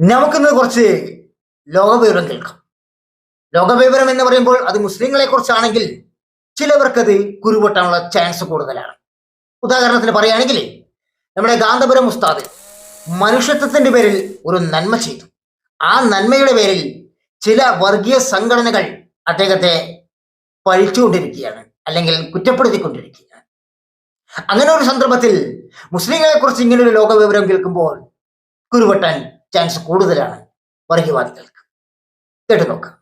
നമുക്കിന്ന് കുറച്ച് ലോകവിവരം കേൾക്കാം. ലോകവിവരം എന്ന് പറയുമ്പോൾ അത് മുസ്ലിങ്ങളെ കുറിച്ചാണെങ്കിൽ ചിലവർക്കത് കുരുപൊട്ടാനുള്ള ചാൻസ് കൂടുതലാണ്. ഉദാഹരണത്തിന് പറയുകയാണെങ്കിൽ നമ്മുടെ ഗാന്ധപുരം ഉസ്താദ് മനുഷ്യത്വത്തിന്റെ പേരിൽ ഒരു നന്മ ചെയ്തു. ആ നന്മയുടെ പേരിൽ ചില വർഗീയ സംഘടനകൾ അദ്ദേഹത്തെ പഴിച്ചുകൊണ്ടിരിക്കുകയാണ് അല്ലെങ്കിൽ കുറ്റപ്പെടുത്തിക്കൊണ്ടിരിക്കുകയാണ്. അങ്ങനെ ഒരു സന്ദർഭത്തിൽ മുസ്ലിങ്ങളെ കുറിച്ച് ഇങ്ങനെ ഒരു ലോകവിവരം കേൾക്കുമ്പോൾ കുരുവട്ടാൻ ചാൻസ് കൂടുതലാണ് വർഗീയവാദികൾക്ക് കേട്ടു നോക്കാം.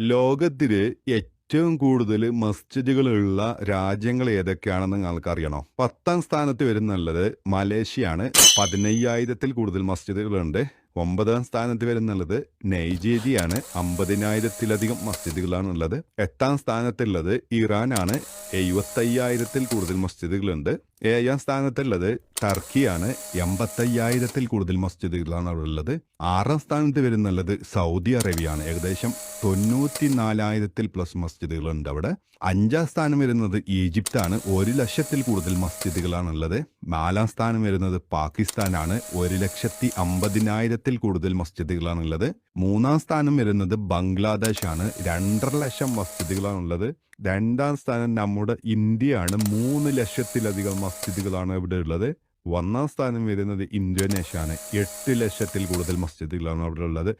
ലോകത്തിൽ ഏറ്റവും കൂടുതൽ മസ്ജിദുകളുള്ള രാജ്യങ്ങൾ ഏതൊക്കെയാണെന്ന് നിങ്ങൾക്ക് അറിയണോ പത്താം സ്ഥാനത്ത് വരുന്നുള്ളത് മലേഷ്യയാണ്. പതിനയ്യായിരത്തിൽ കൂടുതൽ മസ്ജിദുകളുണ്ട്. ഒമ്പതാം സ്ഥാനത്ത് വരുന്നുള്ളത് നൈജീരിയയാണ്. അമ്പതിനായിരത്തിലധികം മസ്ജിദുകളാണ് ഉള്ളത് എട്ടാം സ്ഥാനത്തുള്ളത് ഇറാനാണ്. എഴുപത്തയ്യായിരത്തിൽ കൂടുതൽ മസ്ജിദുകളുണ്ട്. ഏഴാം സ്ഥാനത്തുള്ളത് ടർക്കിയാണ്. എൺപത്തയ്യായിരത്തിൽ കൂടുതൽ മസ്ജിദുകളാണ് അവിടെ ഉള്ളത് ആറാം സ്ഥാനത്ത് വരുന്നുള്ളത് സൗദി അറേബ്യയാണ്. ഏകദേശം തൊണ്ണൂറ്റി നാലായിരത്തിൽ പ്ലസ് മസ്ജിദുകളുണ്ട് അവിടെ. അഞ്ചാം സ്ഥാനം വരുന്നത് ഈജിപ്താണ്. ഒരു ലക്ഷത്തിൽ കൂടുതൽ മസ്ജിദുകളാണ് ഉള്ളത് നാലാം സ്ഥാനം വരുന്നത് പാകിസ്ഥാനാണ്. ഒരു ലക്ഷത്തി അമ്പതിനായിരത്തിൽ കൂടുതൽ മസ്ജിദുകളാണ് ഉള്ളത് മൂന്നാം സ്ഥാനം വരുന്നത് ബംഗ്ലാദേശ് ആണ് രണ്ടര ലക്ഷം മസ്ജിദുകളാണുള്ളത് രണ്ടാം സ്ഥാനം നമ്മുടെ ഇന്ത്യയാണ്. മൂന്ന് ലക്ഷത്തിലധികം മസ്ജിദുകളാണ് ഇവിടെ ഉള്ളത് ഒന്നാം സ്ഥാനം വരുന്നത് ഇന്തോനേഷ്യ എട്ട് ലക്ഷത്തിൽ കൂടുതൽ മസ്ജിദുകളാണ് അവിടെ ഉള്ളത്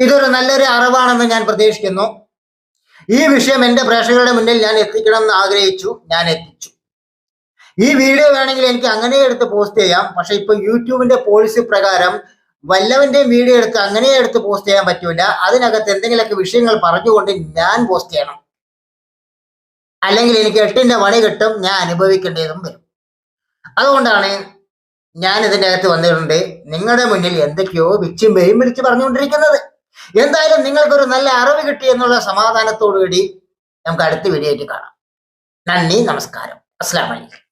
ഇതൊരു നല്ലൊരു അറിവാണെന്ന് ഞാൻ പ്രതീക്ഷിക്കുന്നു. ഈ വിഷയം എന്റെ പ്രേക്ഷകരുടെ മുന്നിൽ ഞാൻ എത്തിക്കണം എന്ന് ആഗ്രഹിച്ചു. ഞാൻ എത്തിച്ചു. ഈ വീഡിയോ വേണമെങ്കിൽ എനിക്ക് അങ്ങനെ എടുത്ത് പോസ്റ്റ് ചെയ്യാം. പക്ഷെ ഇപ്പൊ യൂട്യൂബിന്റെ പോളിസി പ്രകാരം വല്ലവന്റെയും വീഡിയോ എടുത്ത് അങ്ങനെ എടുത്ത് പോസ്റ്റ് ചെയ്യാൻ പറ്റൂല. അതിനകത്ത് എന്തെങ്കിലുമൊക്കെ വിഷയങ്ങൾ പറഞ്ഞുകൊണ്ട് ഞാൻ പോസ്റ്റ് ചെയ്യണം. അല്ലെങ്കിൽ എനിക്ക് എട്ടിന്റെ പണി കിട്ടും ഞാൻ അനുഭവിക്കേണ്ടതും വരും. അതുകൊണ്ടാണ് ഞാൻ ഇതിന്റെ അകത്ത് വന്നിട്ടുണ്ട്. നിങ്ങളുടെ മുന്നിൽ എന്തൊക്കെയോ വിച്ചും പേയും വിളിച്ച് പറഞ്ഞുകൊണ്ടിരിക്കുന്നത്. എന്തായാലും നിങ്ങൾക്കൊരു നല്ല അറിവ് കിട്ടി എന്നുള്ള സമാധാനത്തോടു കൂടി നമുക്ക് അടുത്ത വീഡിയോയിട്ട് കാണാം. നന്ദി നമസ്കാരം. അസ്സാം വലൈക്കും